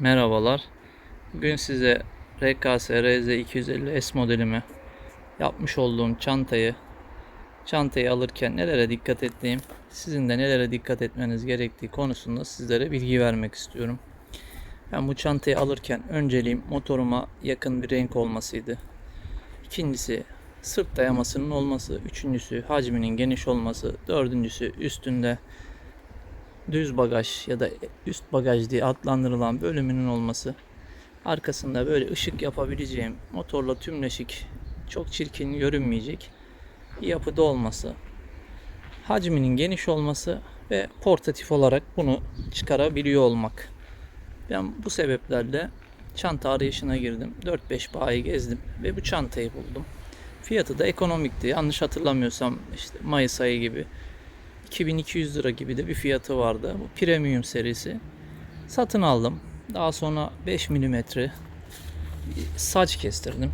Merhabalar. Bugün size RKS RZ250S modelimi yapmış olduğum çantayı çantayı alırken nelere dikkat ettiğim, sizin de nelere dikkat etmeniz gerektiği konusunda sizlere bilgi vermek istiyorum. Ben bu çantayı alırken önceliğim motoruma yakın bir renk olmasıydı. İkincisi sırt dayamasının olması, üçüncüsü hacminin geniş olması, dördüncüsü üstünde düz bagaj ya da üst bagaj diye adlandırılan bölümünün olması. Arkasında böyle ışık yapabileceğim motorla tümleşik çok çirkin görünmeyecek yapıda olması. Hacminin geniş olması ve portatif olarak bunu çıkarabiliyor olmak. Ben bu sebeplerle çanta arayışına girdim. 4-5 bayi gezdim ve bu çantayı buldum. Fiyatı da ekonomikti. Yanlış hatırlamıyorsam işte Mayıs ayı gibi 2200 lira gibi de bir fiyatı vardı. Bu premium serisi. Satın aldım. Daha sonra 5 milimetre saç kestirdim.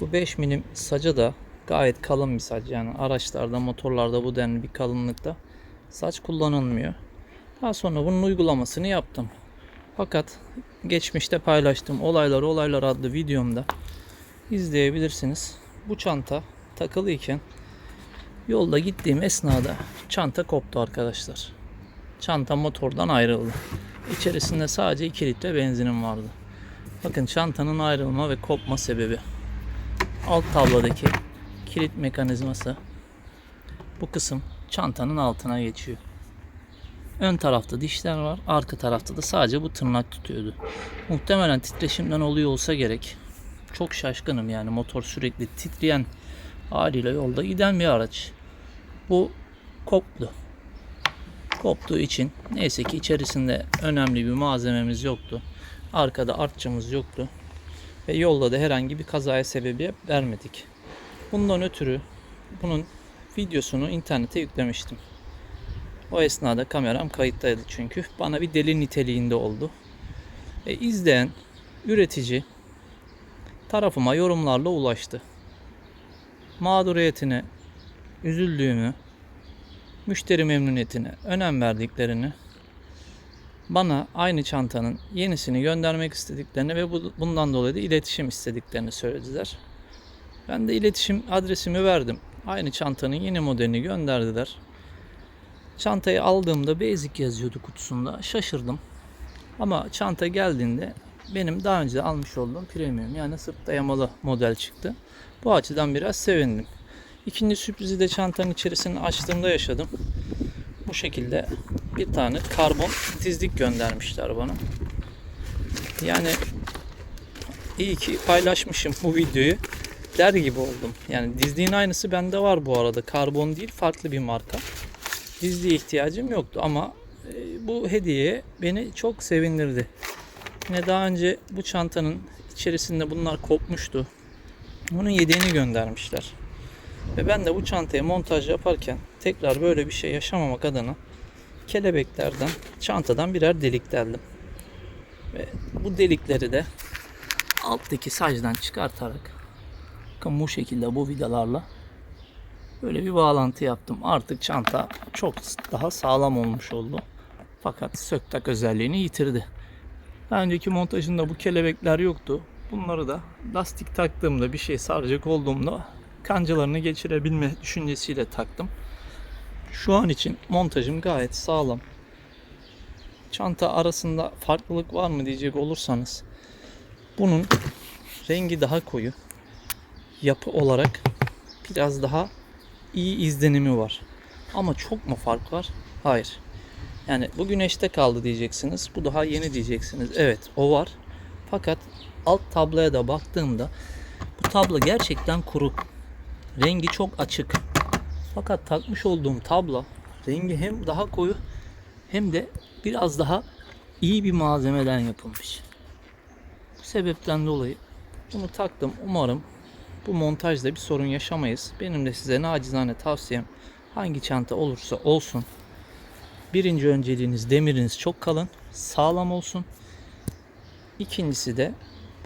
Bu 5 milim saca da gayet kalın bir saç yani araçlarda motorlarda bu denli bir kalınlıkta saç kullanılmıyor. Daha sonra bunun uygulamasını yaptım. Fakat geçmişte paylaştığım olaylar olaylar adlı videomda izleyebilirsiniz. Bu çanta takılıyken Yolda gittiğim esnada çanta koptu arkadaşlar. Çanta motordan ayrıldı. İçerisinde sadece 2 litre benzinim vardı. Bakın çantanın ayrılma ve kopma sebebi. Alt tabladaki kilit mekanizması bu kısım çantanın altına geçiyor. Ön tarafta dişler var, arka tarafta da sadece bu tırnak tutuyordu. Muhtemelen titreşimden oluyor olsa gerek. Çok şaşkınım yani motor sürekli titreyen haliyle yolda giden bir araç. Bu koptu. Koptuğu için neyse ki içerisinde önemli bir malzememiz yoktu. Arkada artçımız yoktu. Ve yolda da herhangi bir kazaya sebebiyet vermedik. Bundan ötürü bunun videosunu internete yüklemiştim. O esnada kameram kayıttaydı çünkü. Bana bir deli niteliğinde oldu. E, izleyen üretici tarafıma yorumlarla ulaştı mağduriyetine üzüldüğümü, müşteri memnuniyetine önem verdiklerini, bana aynı çantanın yenisini göndermek istediklerini ve bu, bundan dolayı da iletişim istediklerini söylediler. Ben de iletişim adresimi verdim. Aynı çantanın yeni modelini gönderdiler. Çantayı aldığımda Basic yazıyordu kutusunda. Şaşırdım. Ama çanta geldiğinde benim daha önce almış olduğum premium yani sırt dayamalı model çıktı. Bu açıdan biraz sevindim. İkinci sürprizi de çantanın içerisini açtığımda yaşadım. Bu şekilde bir tane karbon dizlik göndermişler bana. Yani iyi ki paylaşmışım bu videoyu der gibi oldum. Yani dizliğin aynısı bende var bu arada. Karbon değil farklı bir marka. Dizliğe ihtiyacım yoktu ama e, bu hediye beni çok sevindirdi. Yine daha önce bu çantanın içerisinde bunlar kopmuştu. Bunun yedeğini göndermişler. Ve ben de bu çantaya montaj yaparken tekrar böyle bir şey yaşamamak adına kelebeklerden, çantadan birer delik deldim. Ve bu delikleri de alttaki sacdan çıkartarak bakın bu şekilde bu vidalarla böyle bir bağlantı yaptım. Artık çanta çok daha sağlam olmuş oldu. Fakat söktak özelliğini yitirdi. Daha önceki montajında bu kelebekler yoktu. Bunları da lastik taktığımda bir şey saracak olduğumda kancalarını geçirebilme düşüncesiyle taktım. Şu an için montajım gayet sağlam. Çanta arasında farklılık var mı diyecek olursanız bunun rengi daha koyu. Yapı olarak biraz daha iyi izlenimi var. Ama çok mu fark var? Hayır. Yani bu güneşte kaldı diyeceksiniz. Bu daha yeni diyeceksiniz. Evet o var. Fakat alt tabloya da baktığımda bu tablo gerçekten kuru. Rengi çok açık. Fakat takmış olduğum tablo rengi hem daha koyu hem de biraz daha iyi bir malzemeden yapılmış. Bu sebepten dolayı bunu taktım. Umarım bu montajda bir sorun yaşamayız. Benim de size nacizane tavsiyem hangi çanta olursa olsun birinci önceliğiniz demiriniz çok kalın, sağlam olsun. İkincisi de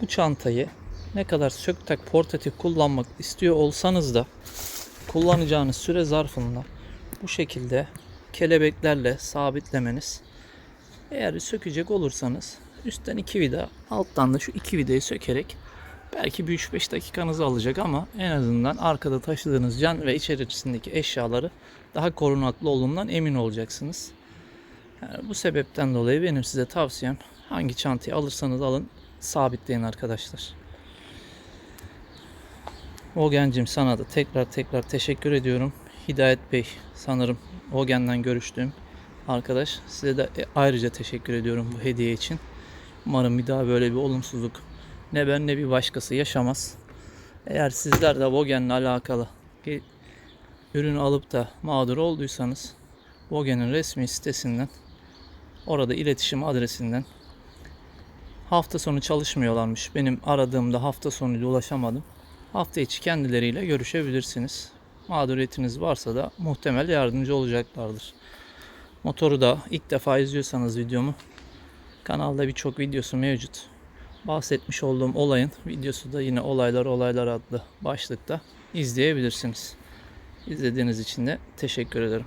bu çantayı ne kadar sök tak portatif kullanmak istiyor olsanız da kullanacağınız süre zarfında bu şekilde kelebeklerle sabitlemeniz eğer sökecek olursanız Üstten iki vida, alttan da şu iki vidayı sökerek belki bir 3-5 dakikanızı alacak ama en azından arkada taşıdığınız can ve içerisindeki eşyaları daha korunaklı olduğundan emin olacaksınız. Yani bu sebepten dolayı benim size tavsiyem hangi çantayı alırsanız alın sabitleyin arkadaşlar. Ogen'cim sana da tekrar tekrar teşekkür ediyorum. Hidayet Bey sanırım Ogen'den görüştüğüm arkadaş. Size de e, ayrıca teşekkür ediyorum bu hediye için. Umarım bir daha böyle bir olumsuzluk ne ben ne bir başkası yaşamaz. Eğer sizler de Vogen'le alakalı bir ürünü alıp da mağdur olduysanız Vogen'in resmi sitesinden orada iletişim adresinden hafta sonu çalışmıyorlarmış. Benim aradığımda hafta sonuyla ulaşamadım. Hafta içi kendileriyle görüşebilirsiniz. Mağduriyetiniz varsa da muhtemel yardımcı olacaklardır. Motoru da ilk defa izliyorsanız videomu kanalda birçok videosu mevcut. Bahsetmiş olduğum olayın videosu da yine Olaylar Olaylar adlı başlıkta izleyebilirsiniz. İzlediğiniz için de teşekkür ederim.